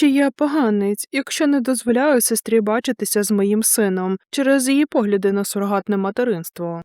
Чи я поганець, якщо не дозволяю сестрі бачитися з моїм сином через її погляди на сурогатне материнство?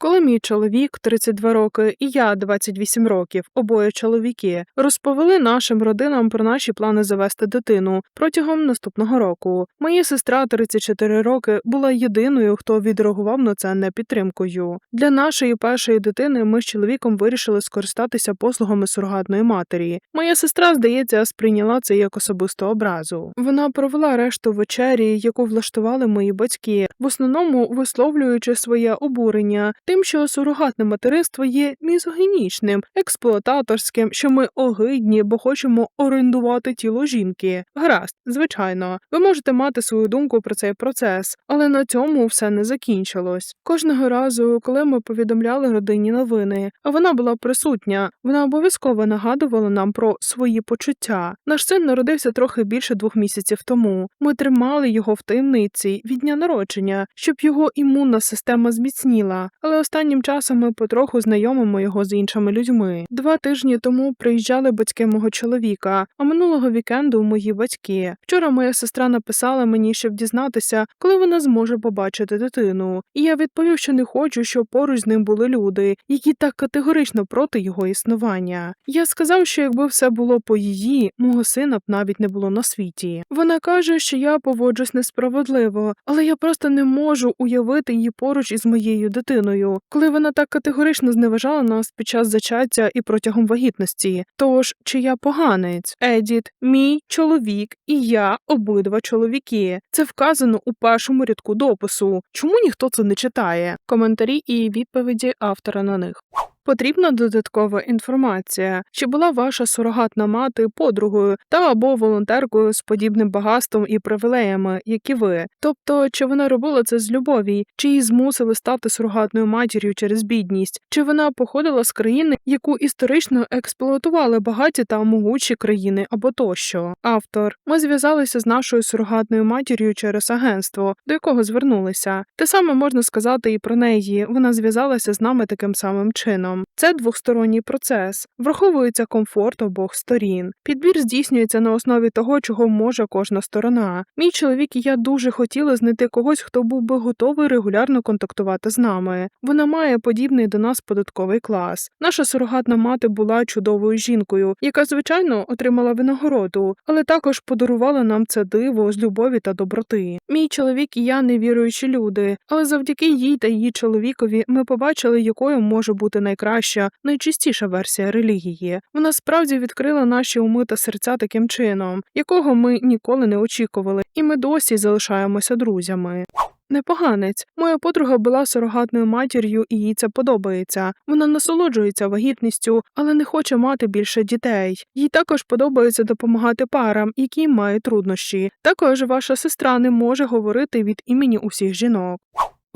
Коли мій чоловік 32 роки і я 28 років, обоє чоловіки, розповіли нашим родинам про наші плани завести дитину протягом наступного року. Моя сестра 34 роки була єдиною, хто відреагував на це не підтримкою. Для нашої першої дитини ми з чоловіком вирішили скористатися послугами сурогатної матері. Моя сестра, здається, сприйняла це як особисту образу. Вона провела решту вечері, яку влаштували мої батьки, в основному висловлюючи своє обурення тим, що сурогатне материнство є мізогінічним, експлуататорським, що ми огидні, бо хочемо орендувати тіло жінки. Гаразд, звичайно, ви можете мати свою думку про цей процес, але на цьому все не закінчилось. Кожного разу, коли ми повідомляли родині новини, а вона була присутня, вона обов'язково нагадувала нам про свої почуття. Наш син народився трохи більше двох місяців тому. Ми тримали його в таємниці від дня народження, щоб його імунна система зміцніла, але останнім часом ми потроху знайомимо його з іншими людьми. Два тижні тому приїжджали батьки мого чоловіка, а минулого вікенду мої батьки. Вчора моя сестра написала мені, щоб дізнатися, коли вона зможе побачити дитину. І я відповів, що не хочу, щоб поруч з ним були люди, які так категорично проти його існування. Я сказав, що якби все було по її, мого сина б навіть не було на світі. Вона каже, що я поводжусь несправедливо, але я просто не можу уявити її поруч із моєю дитиною, коли вона так категорично зневажала нас під час зачаття і протягом вагітності. Тож, чи я поганець? Едіт, мій чоловік і я обидва чоловіки. Це вказано у першому рядку допису. Чому ніхто це не читає? Коментарі і відповіді автора на них. Потрібна додаткова інформація, чи була ваша сурогатна мати подругою та або волонтеркою з подібним багатством і привілеями, як і ви. Тобто, чи вона робила це з любові, чи її змусили стати сурогатною матір'ю через бідність, чи вона походила з країни, яку історично експлуатували багаті та могучі країни або тощо. Автор ми зв'язалися з нашою сурогатною матір'ю через агентство, до якого звернулися. Те саме можна сказати і про неї. Вона зв'язалася з нами таким самим чином. Це двосторонній процес, враховується комфорт обох сторін. Підбір здійснюється на основі того, чого може кожна сторона. Мій чоловік і я дуже хотіли знайти когось, хто був би готовий регулярно контактувати з нами. Вона має подібний до нас податковий клас. Наша сурогатна мати була чудовою жінкою, яка, звичайно, отримала винагороду, але також подарувала нам це диво з любові та доброти. Мій чоловік і я невіруючі люди, але завдяки їй та її чоловікові ми побачили, якою може бути найкраща, найчистіша версія релігії. Вона справді відкрила наші уми та серця таким чином, якого ми ніколи не очікували, і ми досі залишаємося друзями. Непоганець. Моя подруга була сурогатною матір'ю, і їй це подобається. Вона насолоджується вагітністю, але не хоче мати більше дітей. Їй також подобається допомагати парам, які мають труднощі. Також ваша сестра не може говорити від імені усіх жінок.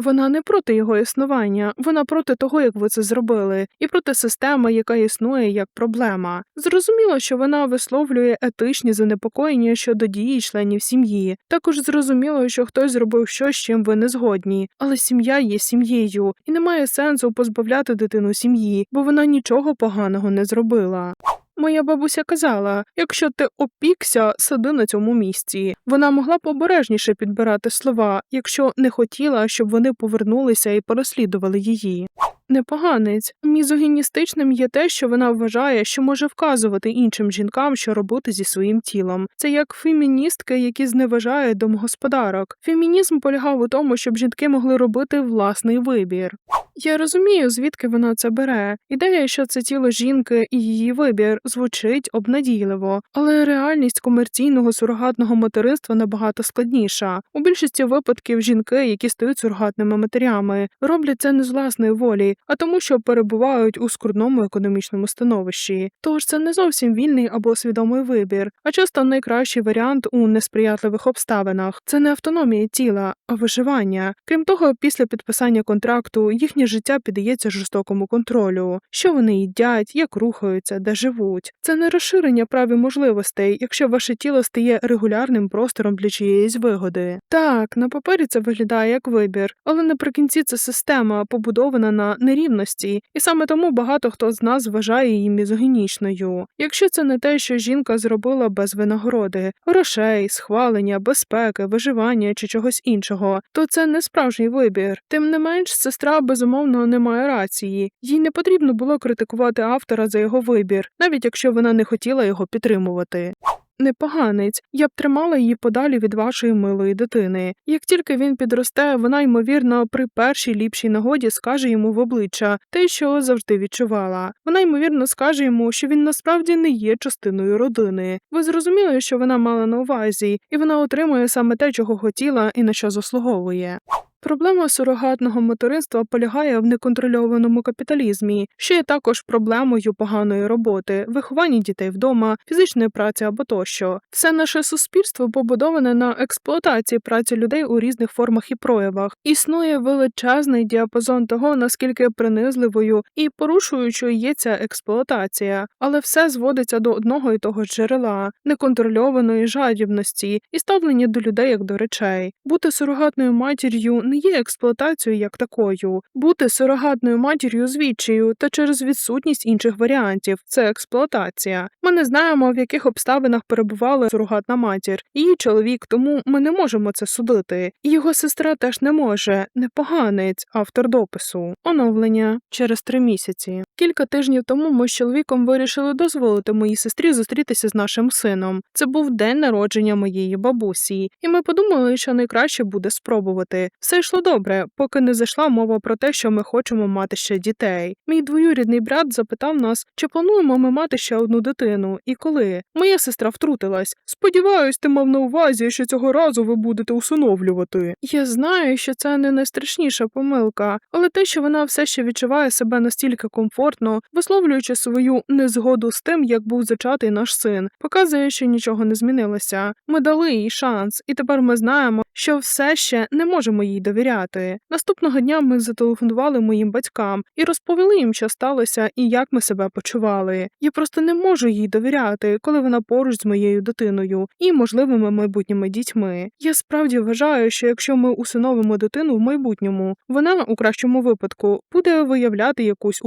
Вона не проти його існування, вона проти того, як ви це зробили, і проти системи, яка існує як проблема. Зрозуміло, що вона висловлює етичні занепокоєння щодо дії членів сім'ї. Також зрозуміло, що хтось зробив щось, з чим ви не згодні, але сім'я є сім'єю, і немає сенсу позбавляти дитину сім'ї, бо вона нічого поганого не зробила. Моя бабуся казала: якщо ти опікся, сиди на цьому місці. Вона могла б обережніше підбирати слова, якщо не хотіла, щоб вони повернулися і переслідували її. Непоганець мізогіністичним є те, що вона вважає, що може вказувати іншим жінкам, що робити зі своїм тілом. Це як феміністки, які зневажають домогосподарок. Фемінізм полягав у тому, щоб жінки могли робити власний вибір. Я розумію, звідки вона це бере. Ідея, що це тіло жінки і її вибір звучить обнадійливо, але реальність комерційного сурогатного материнства набагато складніша. У більшості випадків жінки, які стають сурогатними матерями, роблять це не з власної волі, а тому, що перебувають у скрутному економічному становищі. Тож це не зовсім вільний або свідомий вибір, а часто найкращий варіант у несприятливих обставинах. Це не автономія тіла, а виживання. Крім того, після підписання контракту їхнє їхнє життя піддається жорстокому контролю, що вони їдять, як рухаються, де живуть. Це не розширення прав і можливостей, якщо ваше тіло стає регулярним простором для чиєїсь вигоди. Так, на папері це виглядає як вибір, але наприкінці це система, побудована на нерівності, і саме тому багато хто з нас вважає її мізогінічною. Якщо це не те, що жінка зробила без винагороди, грошей, схвалення, безпеки, виживання чи чогось іншого, то це не справжній вибір. Тим не менш, сестра безумовно не має рації. Їй не потрібно було критикувати автора за його вибір, навіть якщо вона не хотіла його підтримувати. Непоганець, я б тримала її подалі від вашої милої дитини. Як тільки він підросте, вона ймовірно при першій ліпшій нагоді скаже йому в обличчя те, що завжди відчувала. Вона ймовірно скаже йому, що він насправді не є частиною родини. Ви зрозуміли, що вона мала на увазі, і вона отримує саме те, чого хотіла і на що заслуговує. Проблема сурогатного материнства полягає в неконтрольованому капіталізмі, що є також проблемою поганої роботи, виховання дітей вдома, фізичної праці або тощо. Все наше суспільство побудоване на експлуатації праці людей у різних формах і проявах. Існує величезний діапазон того, наскільки принизливою і порушуючою є ця експлуатація, але все зводиться до одного і того джерела неконтрольованої жадібності і ставлення до людей як до речей. Бути сурогатною матір'ю не є експлуатацією як такою. Бути сурогатною матір'ю звідчою та через відсутність інших варіантів це експлуатація. Ми не знаємо, в яких обставинах перебувала сурогатна матір, її чоловік, тому ми не можемо це судити. Його сестра теж не може. Непоганець, автор допису. Оновлення через три місяці. Кілька тижнів тому ми з чоловіком вирішили дозволити моїй сестрі зустрітися з нашим сином. Це був день народження моєї бабусі, і ми подумали, що найкраще буде спробувати. Все йшло добре, поки не зайшла мова про те, що ми хочемо мати ще дітей. Мій двоюрідний брат запитав нас, чи плануємо ми мати ще одну дитину і коли. Моя сестра втрутилась. Сподіваюсь, ти мав на увазі, що цього разу ви будете усиновлювати. Я знаю, що це не найстрашніша помилка, але те, що вона все ще відчуває себе настільки комфортно, висловлюючи свою незгоду з тим, як був зачатий наш син, показує, що нічого не змінилося. Ми дали їй шанс, і тепер ми знаємо, що все ще не можемо їй довіряти. Наступного дня ми зателефонували моїм батькам і розповіли їм, що сталося і як ми себе почували. Я просто не можу їй довіряти, коли вона поруч з моєю дитиною і можливими майбутніми дітьми. Я справді вважаю, що якщо ми усиновимо дитину в майбутньому, вона у кращому випадку буде виявляти якусь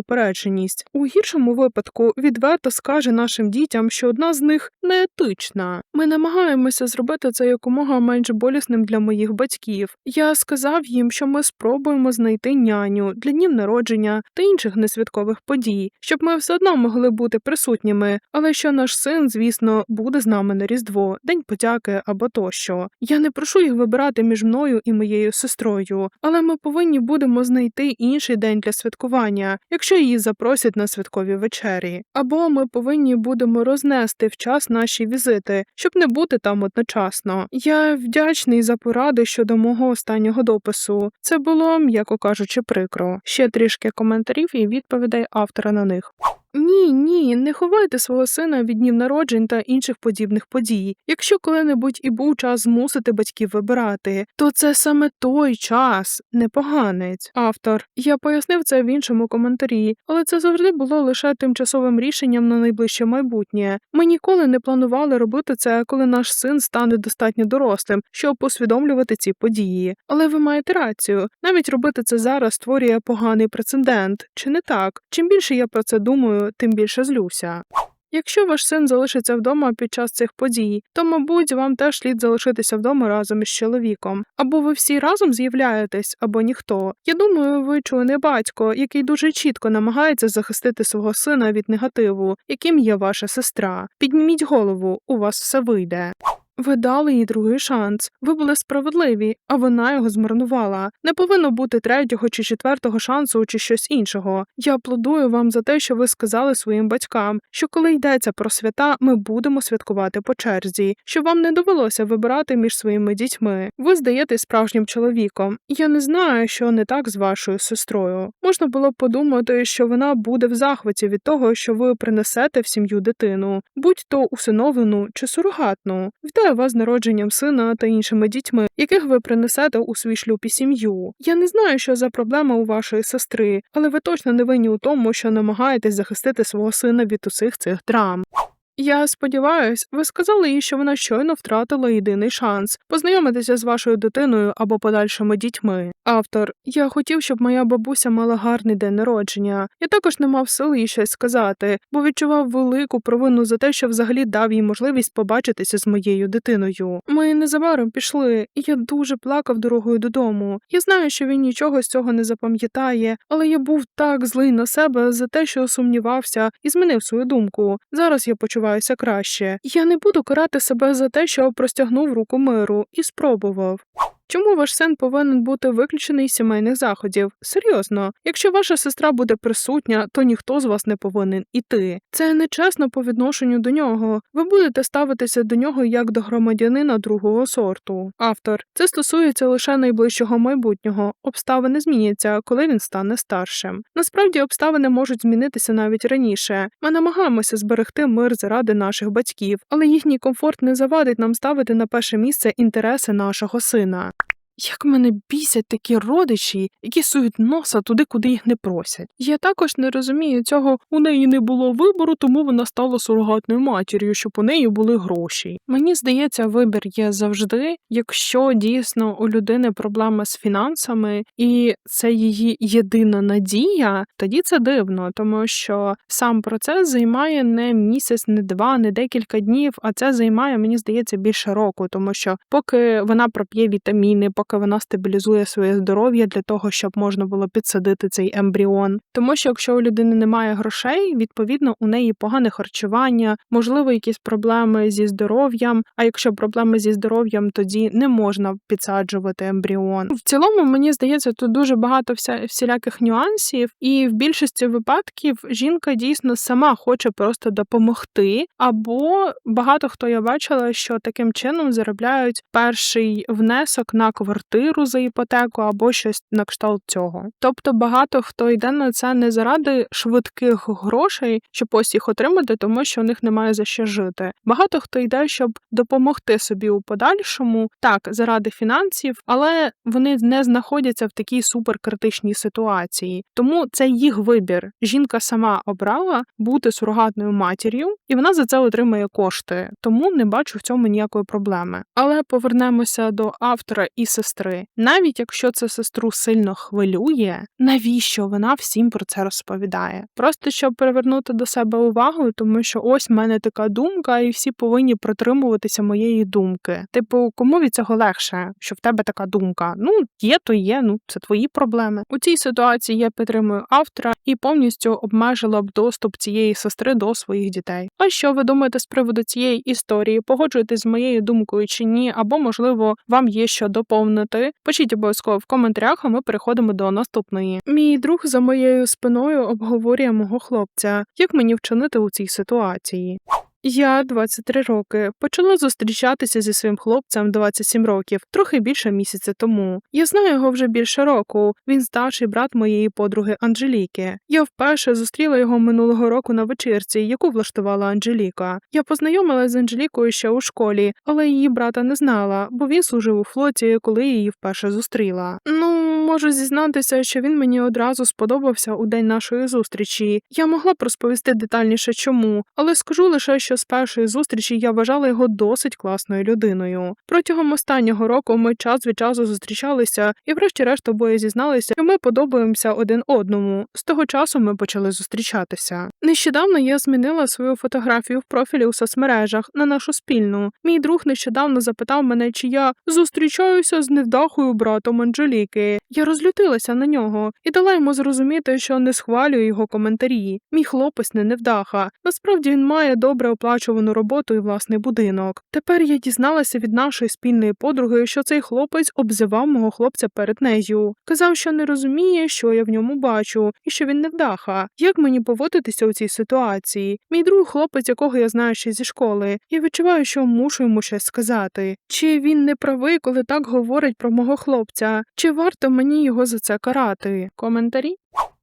упередженість. У гіршому випадку відверто скаже нашим дітям, що одна з них не етична. Ми намагаємося зробити це якомога менш болісним для моїх батьків. Я сказав їм, що ми спробуємо знайти няню для днів народження та інших несвяткових подій, щоб ми все одно могли бути присутніми, але що наш син, звісно, буде з нами на Різдво, День подяки або тощо. Я не прошу їх вибирати між мною і моєю сестрою, але ми повинні будемо знайти інший день для святкування, якщо її запросять на святкові вечері. Або ми повинні будемо рознести в час наші візити, щоб не бути там одночасно. Я вдячний за поради щодо мого останнього допису. Це було, м'яко кажучи, прикро. Ще трішки коментарів і відповідей автора на них. Ні, ні, не ховайте свого сина від днів народжень та інших подібних подій. Якщо коли-небудь і був час змусити батьків вибирати, то це саме той час, не поганець. Автор. Я пояснив це в іншому коментарі, але це завжди було лише тимчасовим рішенням на найближче майбутнє. Ми ніколи не планували робити це, коли наш син стане достатньо дорослим, щоб усвідомлювати ці події. Але ви маєте рацію, навіть робити це зараз створює поганий прецедент. Чи не так? Чим більше я про це думаю, тим більше злюся. Якщо ваш син залишиться вдома під час цих подій, то, мабуть, вам теж слід залишитися вдома разом із чоловіком. Або ви всі разом з'являєтесь, або ніхто. Я думаю, ви чуєний батько, який дуже чітко намагається захистити свого сина від негативу, яким є ваша сестра. Підніміть голову, у вас все вийде. Ви дали їй другий шанс. Ви були справедливі, а вона його змарнувала. Не повинно бути третього чи четвертого шансу чи щось іншого. Я аплодую вам за те, що ви сказали своїм батькам, що коли йдеться про свята, ми будемо святкувати по черзі, щоб вам не довелося вибирати між своїми дітьми. Ви здаєтесь справжнім чоловіком. Я не знаю, що не так з вашою сестрою. Можна було б подумати, що вона буде в захваті від того, що ви принесете в сім'ю дитину, будь то усиновлену чи сурогатну. Вітаю вас з народженням сина та іншими дітьми, яких ви принесете у свій шлюб і сім'ю. Я не знаю, що за проблема у вашої сестри, але ви точно не винні у тому, що намагаєтесь захистити свого сина від усіх цих драм. Я сподіваюсь, ви сказали їй, що вона щойно втратила єдиний шанс познайомитися з вашою дитиною або подальшими дітьми. Автор, я хотів, щоб моя бабуся мала гарний день народження. Я також не мав сил їй щось сказати, бо відчував велику провину за те, що взагалі дав їй можливість побачитися з моєю дитиною. Ми незабаром пішли, і я дуже плакав дорогою додому. Я знаю, що він нічого з цього не запам'ятає, але я був так злий на себе за те, що сумнівався і змінив свою думку. Зараз я почуваюся краще. Я не буду карати себе за те, що простягнув руку миру і спробував. Чому ваш син повинен бути виключений з сімейних заходів? Серйозно, якщо ваша сестра буде присутня, то ніхто з вас не повинен іти. Це нечесно по відношенню до нього. Ви будете ставитися до нього як до громадянина другого сорту. Автор це стосується лише найближчого майбутнього. Обставини зміняться, коли він стане старшим. Насправді обставини можуть змінитися навіть раніше. Ми намагаємося зберегти мир заради наших батьків, але їхній комфорт не завадить нам ставити на перше місце інтереси нашого сина. Як мене бісять такі родичі, які сують носа туди, куди їх не просять. Я також не розумію цього. У неї не було вибору, тому вона стала сурогатною матір'ю, щоб у неї були гроші. Мені здається, вибір є завжди, якщо дійсно у людини проблема з фінансами, і це її єдина надія, тоді це дивно, тому що сам процес займає не місяць, не два, не декілька днів, а це займає, мені здається, більше року, тому що поки вона проп'є вітаміни, поки вона стабілізує своє здоров'я для того, щоб можна було підсадити цей ембріон. Тому що якщо у людини немає грошей, відповідно у неї погане харчування, можливо, якісь проблеми зі здоров'ям. А якщо проблеми зі здоров'ям, тоді не можна підсаджувати ембріон. В цілому мені здається, тут дуже багато вся всіляких нюансів, і в більшості випадків жінка дійсно сама хоче просто допомогти. Або багато хто я бачила, що таким чином заробляють перший внесок на квартиру за іпотеку або щось на кшталт цього. Тобто багато хто йде на це не заради швидких грошей, щоб ось їх отримати, тому що у них немає за що жити. Багато хто йде, щоб допомогти собі у подальшому, так заради фінансів, але вони не знаходяться в такій суперкритичній ситуації. Тому це їх вибір. Жінка сама обрала бути сурогатною матір'ю, і вона за це отримує кошти. Тому не бачу в цьому ніякої проблеми. Але повернемося до автора і сестри. Навіть якщо це сестру сильно хвилює, навіщо вона всім про це розповідає? Просто щоб привернути до себе увагу, тому що ось в мене така думка, і всі повинні притримуватися моєї думки. Типу, кому від цього легше, що в тебе така думка? Ну, є, то є, ну це твої проблеми. У цій ситуації я підтримую автора і повністю обмежила б доступ цієї сестри до своїх дітей. А що ви думаєте з приводу цієї історії? Погоджуєтесь з моєю думкою чи ні? Або можливо вам є що доповнити? Пишіть обов'язково в коментарях, а ми переходимо до наступної. Мій друг за моєю спиною обговорює мого хлопця, як мені вчинити у цій ситуації. Я 23 роки. Почала зустрічатися зі своїм хлопцем 27 років, трохи більше місяця тому. Я знаю його вже більше року. Він старший брат моєї подруги Анжеліки. Я вперше зустріла його минулого року на вечірці, яку влаштувала Анжеліка. Я познайомилася з Анжелікою ще у школі, але її брата не знала, бо він служив у флоті, коли її вперше зустріла. Ну, можу зізнатися, що він мені одразу сподобався у день нашої зустрічі. Я могла б розповісти детальніше чому, але скажу лише, що з першої зустрічі я вважала його досить класною людиною. Протягом останнього року ми час від часу зустрічалися і, врешті-решт, обоє зізналися, що ми подобаємося один одному. З того часу ми почали зустрічатися. Нещодавно я змінила свою фотографію в профілі у соцмережах на нашу спільну. Мій друг нещодавно запитав мене, чи я зустрічаюся з невдахою братом Анжеліки. Я розлютилася на нього і дала йому зрозуміти, що не схвалюю його коментарі. Мій хлопець не невдаха. Насправді він має добре оплачувану роботу і власний будинок. Тепер я дізналася від нашої спільної подруги, що цей хлопець обзивав мого хлопця перед нею. Казав, що не розуміє, що я в ньому бачу, і що він невдаха. Як мені поводитися у цій ситуації? Мій другий хлопець, якого я знаю ще зі школи. Я відчуваю, що мушу йому щось сказати. Чи він не правий, коли так говорить про мого хлопця? Чи варто мені його за це карати? Коментарі?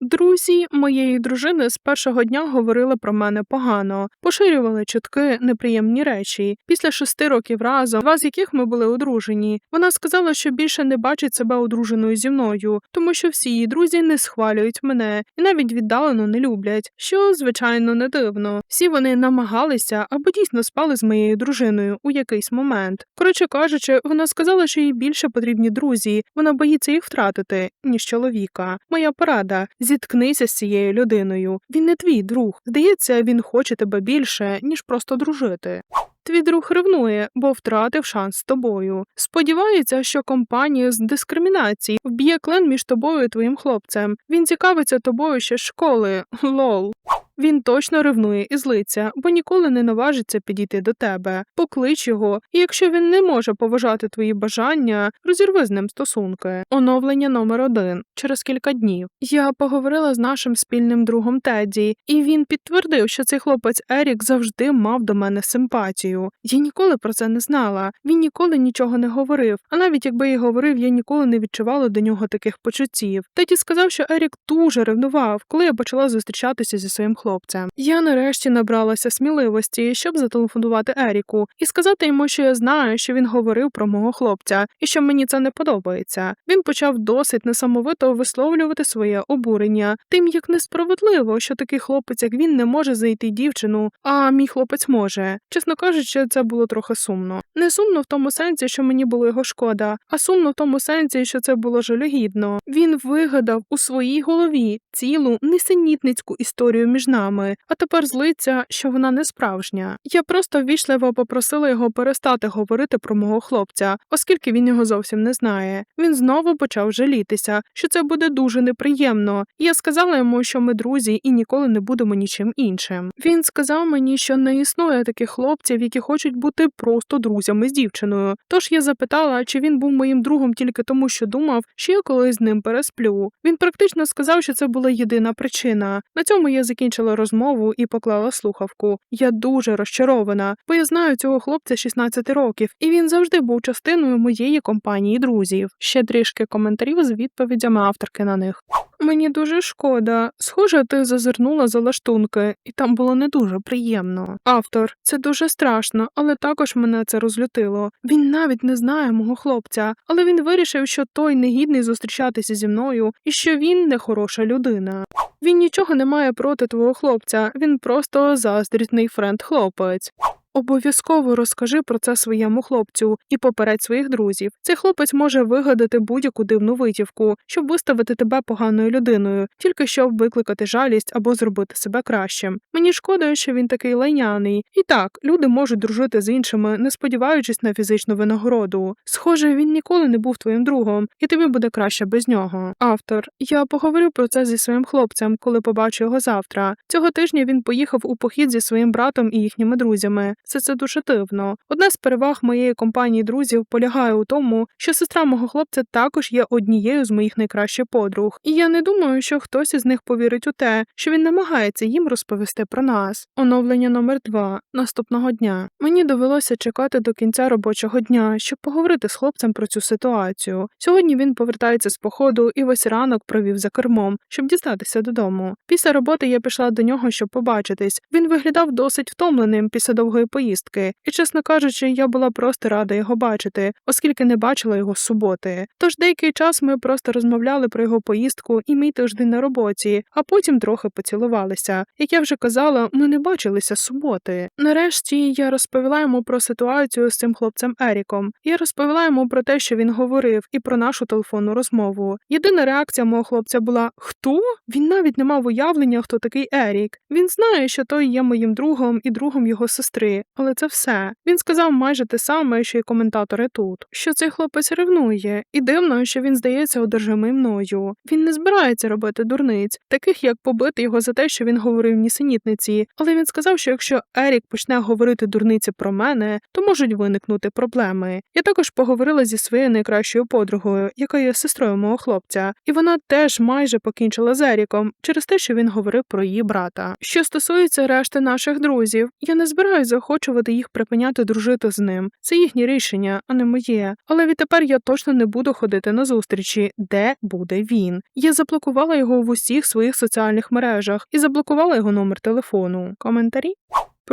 Друзі моєї дружини з першого дня говорили про мене погано, поширювали чутки, неприємні речі. Після шести років разом, два з яких ми були одружені. Вона сказала, що більше не бачить себе одруженою зі мною, тому що всі її друзі не схвалюють мене і навіть віддалено не люблять, що звичайно не дивно. Всі вони намагалися або дійсно спали з моєю дружиною у якийсь момент. Коротше кажучи, вона сказала, що їй більше потрібні друзі. Вона боїться їх втратити, ніж чоловіка. Моя порада зіткнися з цією людиною. Він не твій друг. Здається, він хоче тебе більше, ніж просто дружити. Твій друг ревнує, бо втратив шанс з тобою. Сподівається, що компанія з дискримінації вб'є клен між тобою і твоїм хлопцем. Він цікавиться тобою ще з школи. Лол. Він точно ревнує і злиться, бо ніколи не наважиться підійти до тебе. Поклич його, і якщо він не може поважати твої бажання, розірви з ним стосунки. Оновлення номер один через кілька днів. Я поговорила з нашим спільним другом Теді, і він підтвердив, що цей хлопець Ерік завжди мав до мене симпатію. Я ніколи про це не знала. Він ніколи нічого не говорив. А навіть якби і говорив, я ніколи не відчувала до нього таких почуттів. Теді сказав, що Ерік дуже ревнував, коли я почала зустрічатися зі своїм хлопцем. Я нарешті набралася сміливості, щоб зателефонувати Еріку і сказати йому, що я знаю, що він говорив про мого хлопця і що мені це не подобається. Він почав досить несамовито висловлювати своє обурення, тим як несправедливо, що такий хлопець, як він, не може зайти дівчину, а мій хлопець може. Чесно кажучи, це було трохи сумно. Не сумно в тому сенсі, що мені було його шкода, а сумно в тому сенсі, що це було жалюгідно. Він вигадав у своїй голові цілу несенітницьку історію між нами, а тепер злиться, що вона не справжня. Я просто ввічливо попросила його перестати говорити про мого хлопця, оскільки він його зовсім не знає. Він знову почав жалітися, що це буде дуже неприємно. Я сказала йому, що ми друзі і ніколи не будемо нічим іншим. Він сказав мені, що не існує таких хлопців, які хочуть бути просто друзями з дівчиною. Тож я запитала, чи він був моїм другом тільки тому, що думав, що я колись з ним пересплю. Він практично сказав, що це була єдина причина. На цьому я закінчила розмову і поклала слухавку. Я дуже розчарована, бо я знаю цього хлопця 16 років, і він завжди був частиною моєї компанії друзів. Ще трішки коментарів з відповідями авторки на них. Мені дуже шкода. Схоже, ти зазирнула за лаштунки, і там було не дуже приємно. Автор, це дуже страшно, але також мене це розлютило. Він навіть не знає мого хлопця, але він вирішив, що той негідний зустрічатися зі мною і що він не хороша людина. Він нічого не має проти твого хлопця, він просто заздрітний френд-хлопець. Обов'язково розкажи про це своєму хлопцю і попередь своїх друзів. Цей хлопець може вигадати будь-яку дивну витівку, щоб виставити тебе поганою людиною, тільки щоб викликати жалість або зробити себе кращим. Мені шкода, що він такий лайняний. І так, люди можуть дружити з іншими, не сподіваючись на фізичну винагороду. Схоже, він ніколи не був твоїм другом, і тобі буде краще без нього. Автор, я поговорю про це зі своїм хлопцем, коли побачу його завтра. Цього тижня він поїхав у похід зі своїм братом і їхніми друзями. Все це дуже дивно. Одна з переваг моєї компанії друзів полягає у тому, що сестра мого хлопця також є однією з моїх найкращих подруг, і я не думаю, що хтось із них повірить у те, що він намагається їм розповісти про нас. Оновлення номер 2 наступного дня. Мені довелося чекати до кінця робочого дня, щоб поговорити з хлопцем про цю ситуацію. Сьогодні він повертається з походу і весь ранок провів за кермом, щоб дістатися додому. Після роботи я пішла до нього, щоб побачитись. Він виглядав досить втомленим після довгої поїздки, і, чесно кажучи, я була просто рада його бачити, оскільки не бачила його з суботи. Тож деякий час ми просто розмовляли про його поїздку і мій тиждень на роботі, а потім трохи поцілувалися. Як я вже казала, ми не бачилися з суботи. Нарешті я розповіла йому про ситуацію з цим хлопцем Еріком. Я розповіла йому про те, що він говорив, і про нашу телефонну розмову. Єдина реакція мого хлопця була: Хто? Він навіть не мав уявлення, хто такий Ерік. Він знає, що той є моїм другом і другом його сестри, але це все. Він сказав майже те саме, що й коментатори тут, що цей хлопець ревнує, і дивно, що він здається одержимий мною. Він не збирається робити дурниць, таких як побити його за те, що він говорив нісенітниці. Але він сказав, що якщо Ерік почне говорити дурниці про мене, то можуть виникнути проблеми. Я також поговорила зі своєю найкращою подругою, яка є сестрою мого хлопця, і вона теж майже покінчила з Еріком через те, що він говорив про її брата. Що стосується решти наших друзів, я не збираюсь заходити заохочувати їх припиняти дружити з ним. Це їхнє рішення, а не моє. Але відтепер я точно не буду ходити на зустрічі, де буде він. Я заблокувала його в усіх своїх соціальних мережах і заблокувала його номер телефону. Коментарі?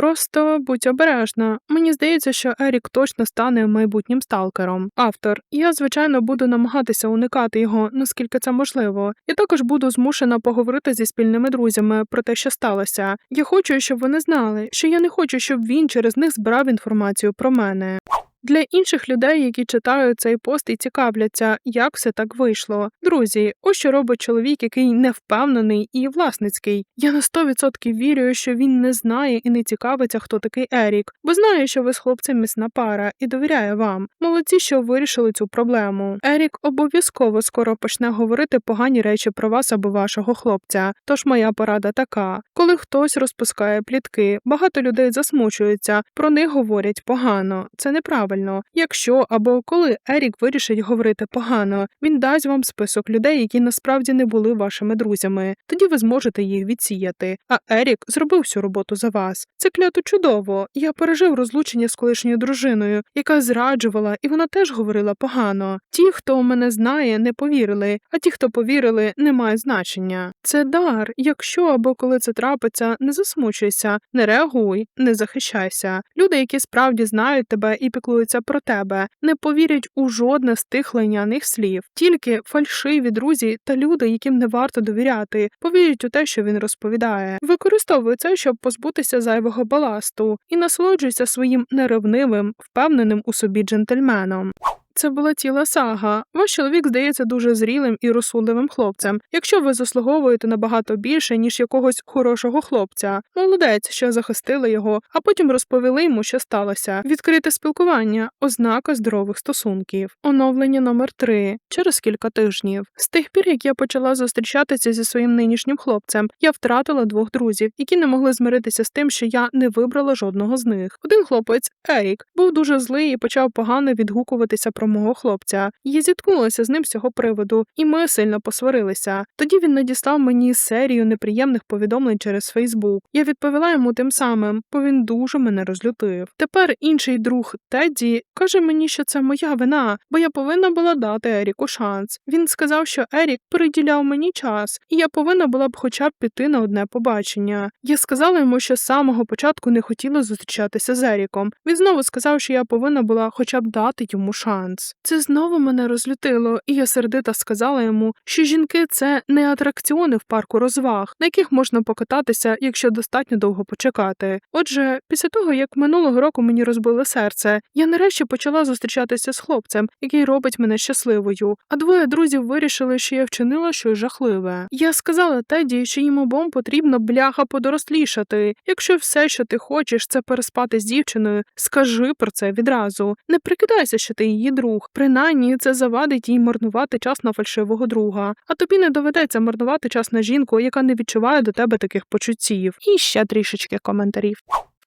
Просто будь обережна. Мені здається, що Ерік точно стане майбутнім сталкером. Автор. Я, звичайно, буду намагатися уникати його, наскільки це можливо. і також буду змушена поговорити зі спільними друзями про те, що сталося. Я хочу, щоб вони знали, що я не хочу, щоб він через них збирав інформацію про мене. Для інших людей, які читають цей пост і цікавляться, як все так вийшло. Друзі, ось що робить чоловік, який не впевнений і власницький. Я на 100% вірю, що він не знає і не цікавиться, хто такий Ерік, бо знає, що ви з хлопцем міцна пара і довіряє вам. Молодці, що вирішили цю проблему. Ерік обов'язково скоро почне говорити погані речі про вас або вашого хлопця. Тож моя порада така: коли хтось розпускає плітки, багато людей засмучуються, про них говорять погано. Це неправда правильно. Якщо або коли Ерік вирішить говорити погано, він дасть вам список людей, які насправді не були вашими друзями. Тоді ви зможете їх відсіяти. А Ерік зробив всю роботу за вас. Це клято чудово. Я пережив розлучення з колишньою дружиною, яка зраджувала, і вона теж говорила погано. Ті, хто мене знає, не повірили, а ті, хто повірили, не має значення. Це дар. Якщо або коли це трапиться, не засмучуйся, не реагуй, не захищайся. Люди, які справді знають тебе і піклуються про тебе, не повірять у жодне з тих лайняних слів. Тільки фальшиві друзі та люди, яким не варто довіряти, повірять у те, що він розповідає. Використовуй це, щоб позбутися зайвого баласту, і насолоджуйся своїм неревнивим, впевненим у собі джентльменом. Це була ціла сага. Ваш чоловік здається дуже зрілим і розсудливим хлопцем, якщо ви заслуговуєте набагато більше, ніж якогось хорошого хлопця. Молодець, що захистили його, а потім розповіли йому, що сталося. Відкрите спілкування, ознака здорових стосунків. Оновлення номер 3 через кілька тижнів. З тих пір, як я почала зустрічатися зі своїм нинішнім хлопцем, я втратила двох друзів, які не могли змиритися з тим, що я не вибрала жодного з них. Один хлопець, Ерік, був дуже злий і почав погано відгукуватися про мого хлопця. Я зіткнулася з ним з цього приводу, і ми сильно посварилися. Тоді він надіслав мені серію неприємних повідомлень через Фейсбук. Я відповіла йому тим самим, бо він дуже мене розлютив. Тепер інший друг Тедді каже мені, що це моя вина, бо я повинна була дати Еріку шанс. Він сказав, що Ерік приділяв мені час, і я повинна була б хоча б піти на одне побачення. Я сказала йому, що з самого початку не хотіла зустрічатися з Еріком. Він знову сказав, що я повинна була хоча б дати йому шанс. Це знову мене розлютило, і я сердито сказала йому, що жінки це не атракціони в парку розваг, на яких можна покататися, якщо достатньо довго почекати. Отже, після того як минулого року мені розбили серце, я нарешті почала зустрічатися з хлопцем, який робить мене щасливою. А двоє друзів вирішили, що я вчинила щось жахливе. Я сказала Теді, що їм обом потрібно бляха подорослішати. Якщо все, що ти хочеш, це переспати з дівчиною, скажи про це відразу. Не прикидайся, що ти її друг. Принаймні це завадить їй марнувати час на фальшивого друга. А тобі не доведеться марнувати час на жінку, яка не відчуває до тебе таких почуттів. І ще трішечки коментарів.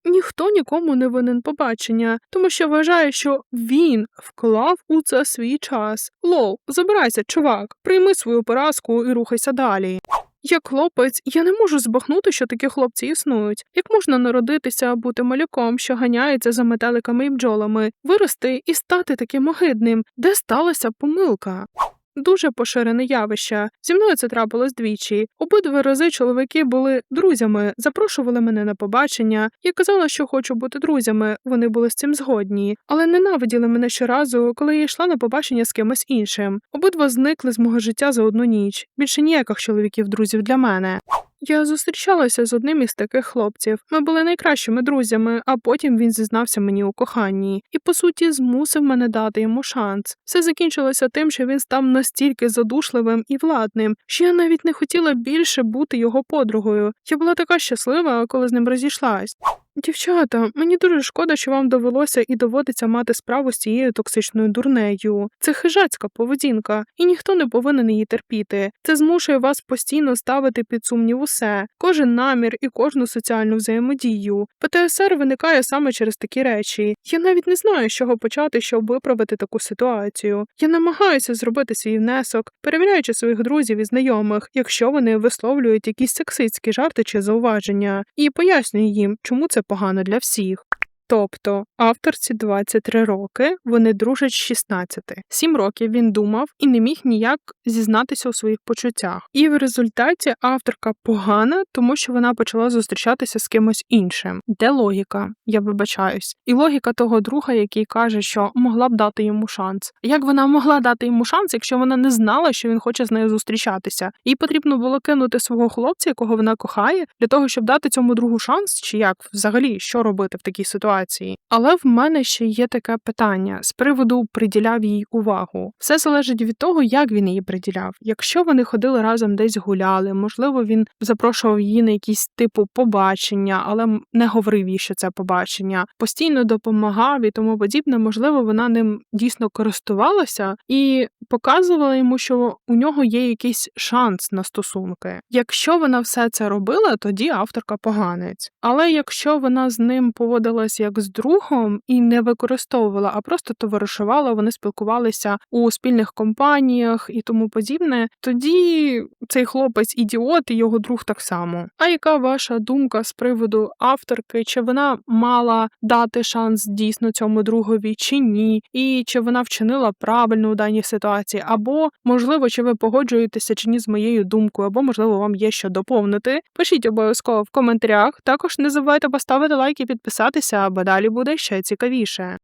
Ніхто нікому не винен побачення, тому що вважає, що він вклав у це свій час. Лол, забирайся, чувак, прийми свою поразку і рухайся далі. Як хлопець, я не можу збагнути, що такі хлопці існують. Як можна народитися, бути малюком, що ганяється за метеликами і бджолами, вирости і стати таким огидним, де сталася помилка? Дуже поширене явище. Зі мною це трапилось двічі. Обидва рази чоловіки були друзями, запрошували мене на побачення. Я казала, що хочу бути друзями. Вони були з цим згодні, але ненавиділи мене щоразу, коли я йшла на побачення з кимось іншим. Обидва зникли з мого життя за одну ніч. Більше ніяких чоловіків друзів для мене. Я зустрічалася з одним із таких хлопців. Ми були найкращими друзями, а потім він зізнався мені у коханні і, по суті, змусив мене дати йому шанс. Все закінчилося тим, що він став настільки задушливим і владним, що я навіть не хотіла більше бути його подругою. Я була така щаслива, коли з ним розійшлась. Дівчата, мені дуже шкода, що вам довелося і доводиться мати справу з цією токсичною дурнею. Це хижацька поведінка, і ніхто не повинен її терпіти. Це змушує вас постійно ставити під сумнів усе, кожен намір і кожну соціальну взаємодію. ПТСР виникає саме через такі речі. Я навіть не знаю, з чого почати, щоб виправити таку ситуацію. Я намагаюся зробити свій внесок, перевіряючи своїх друзів і знайомих, якщо вони висловлюють якісь сексистські жарти чи зауваження, і пояснюю їм, чому це погано для всіх. Тобто авторці 23 роки, вони дружать з 16. Сім років він думав і не міг ніяк зізнатися у своїх почуттях. І в результаті авторка погана, тому що вона почала зустрічатися з кимось іншим. Де логіка? Я вибачаюсь. І логіка того друга, який каже, що могла б дати йому шанс. Як вона могла дати йому шанс, якщо вона не знала, що він хоче з нею зустрічатися? Їй потрібно було кинути свого хлопця, якого вона кохає, для того, щоб дати цьому другу шанс, чи як взагалі що робити в такій ситуації. Але в мене ще є таке питання з приводу приділяв їй увагу. Все залежить від того, як він її приділяв. Якщо вони ходили разом десь гуляли, можливо, він запрошував її на якісь типу побачення, але не говорив їй, що це побачення, постійно допомагав і тому подібне. Можливо, вона ним дійсно користувалася і показувала йому, що у нього є якийсь шанс на стосунки. Якщо вона все це робила, тоді авторка поганець. Але якщо вона з ним поводилась як з другом і не використовувала, а просто товаришувала, вони спілкувалися у спільних компаніях і тому подібне, тоді цей хлопець ідіот і його друг так само. А яка ваша думка з приводу авторки? Чи вона мала дати шанс дійсно цьому другові, чи ні? І чи вона вчинила правильно у даній ситуації? Або можливо, чи ви погоджуєтеся чи ні з моєю думкою, або можливо вам є що доповнити? Пишіть обов'язково в коментарях. Також не забувайте поставити лайк і підписатися, бо далі буде ще цікавіше.